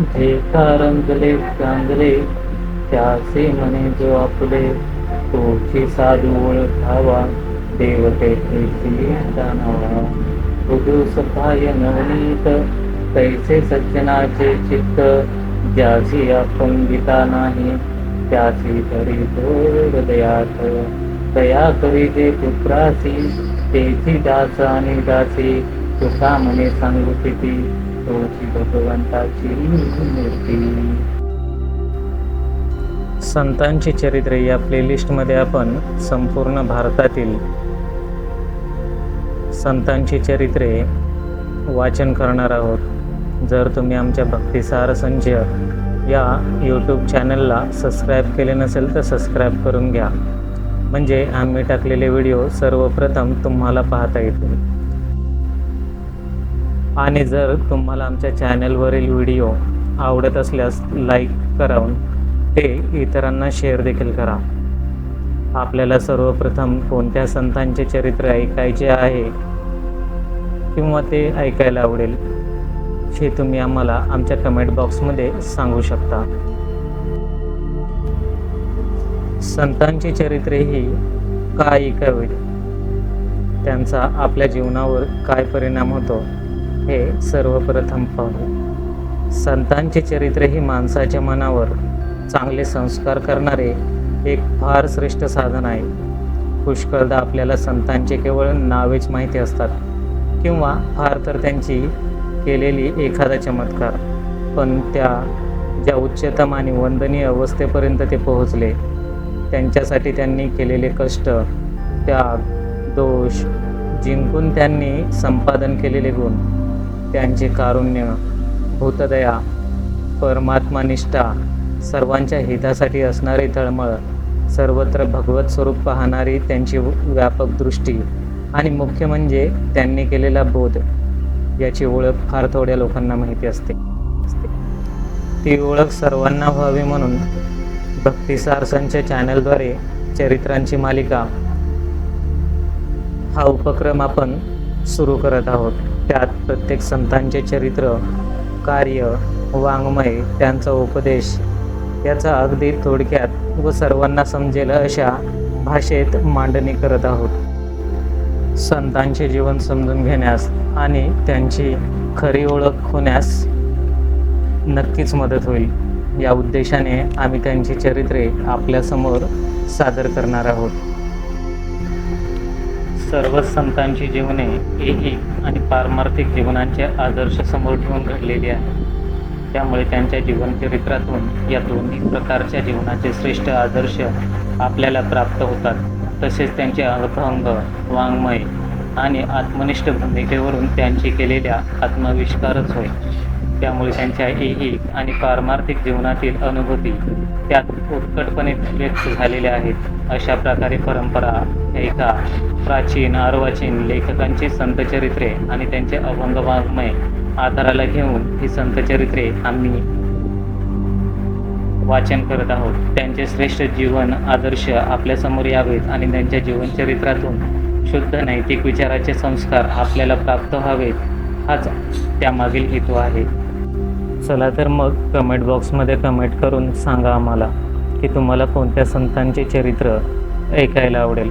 जे रंगले चांगले त्याचे म्हणे जो आपले तोची साधू ओळखावा देवतेची जाणावा. मृदू सफाय नवनीत तैसे सज्जनाचे चित्त ज्याची आपण गीता नाही त्याची तरी तो हृदयात दया करी जे कुत्रासी तेची दास आणि दासी तुका म्हणे सांगू किती? तोची भगवंताची मूर्ती. संतांची चरित्रे या प्लेलिस्टमध्ये आपण संपूर्ण भारतातील संतांची चरित्रे वाचन करणार आहोत. जर तुम्ही आमच्या भक्तिसार संच या यूट्यूब चॅनलला सबस्क्राईब केले नसेल तर सबस्क्राईब करून घ्या. म्हणजे आम्ही टाकलेले व्हिडिओ सर्वप्रथम तुम्हाला पाहता येतील. आणि जर तुम्हाला आमच्या चॅनलवरील व्हिडिओ आवडत असल्यास लाईक करावून ते इतरांना शेअर देखील करा. आपल्याला सर्वप्रथम कोणत्या संतांचे चरित्र ऐकायचे आहे किंवा ते ऐकायला आवडेल हे तुम्ही आम्हाला आमच्या कमेंट बॉक्समध्ये सांगू शकता. संतांची चरित्रे ही का ऐकावीत त्यांचा आपल्या जीवनावर काय परिणाम होतो? हे सर्वप्रथम पाहू संतांचे चरित्र ही माणसाच्या मनावर चांगले संस्कार करणारे एक फार श्रेष्ठ साधन आहे. पुष्कळदा आपल्याला संतांचे केवळ नावेच माहिती असतात किंवा फार तर त्यांची केलेली एखादा चमत्कार. पण त्या ज्या उच्चतम आणि वंदनीय अवस्थेपर्यंत ते पोहोचले त्यांच्यासाठी त्यांनी केलेले कष्ट त्याग दोष जिंकून त्यांनी संपादन केलेले गुण त्यांचे कारुण्य भूतदया परमात्मा निष्ठा सर्वांच्या हितासाठी असणारी तळमळ सर्वत्र भगवत स्वरूप पाहणारी त्यांची व्यापक दृष्टी आणि मुख्य म्हणजे त्यांनी केलेला बोध याची ओळख फार थोड्या लोकांना माहिती असते. ती ओळख सर्वांना व्हावी म्हणून भक्तिसारसनच्या चॅनलद्वारे चरित्रांची मालिका हा उपक्रम आपण सुरू करत आहोत. त्यात प्रत्येक संतांचे चरित्र कार्य वाङ्मय त्यांचा उपदेश याचा अगदी थोडक्यात व सर्वांना समजेल अशा भाषेत मांडणी करत आहोत. संतांचे जीवन समजून घेण्यास आणि त्यांची खरी ओळख होण्यास नक्कीच मदत होईल. या उद्देशाने आम्ही त्यांची चरित्रे आपल्यासमोर सादर करणार आहोत. सर्वच संतांची जीवने ऐहिक आणि पारमार्थिक जीवनांचे आदर्श समोर ठेवून घडलेली आहे त्यामुळे त्यांच्या जीवनचरित्रातून या दोन्ही प्रकारच्या जीवनाचे श्रेष्ठ आदर्श आपल्याला प्राप्त होतात. तसेच त्यांचे अर्थअंग वाङ्मय आणि आत्मनिष्ठ भूमिकेवरून त्यांची केलेल्या आत्मविष्कारच होय. त्यामुळे त्यांच्या ऐहिक आणि पारमार्थिक जीवनातील अनुभूती त्यात उत्कटपणे व्यक्त झालेल्या आहेत. अशा प्रकारे परंपरा एका प्राचीन अर्वाचीन लेखकांची संतचरित्रे आणि त्यांचे अभंगवाङ्मय आधाराला घेऊन ही संतचरित्रे आम्ही वाचन करत आहोत. त्यांचे श्रेष्ठ जीवन आदर्श आपल्यासमोर यावेत आणि त्यांच्या जीवनचरित्रातून शुद्ध नैतिक विचाराचे संस्कार आपल्याला प्राप्त व्हावेत हाच त्यामागील हेतू आहे. चला तर मग कमेंट बॉक्समध्ये कमेंट करून सांगा आम्हाला की तुम्हाला कोणत्या संतांचे चरित्र ऐकायला आवडेल.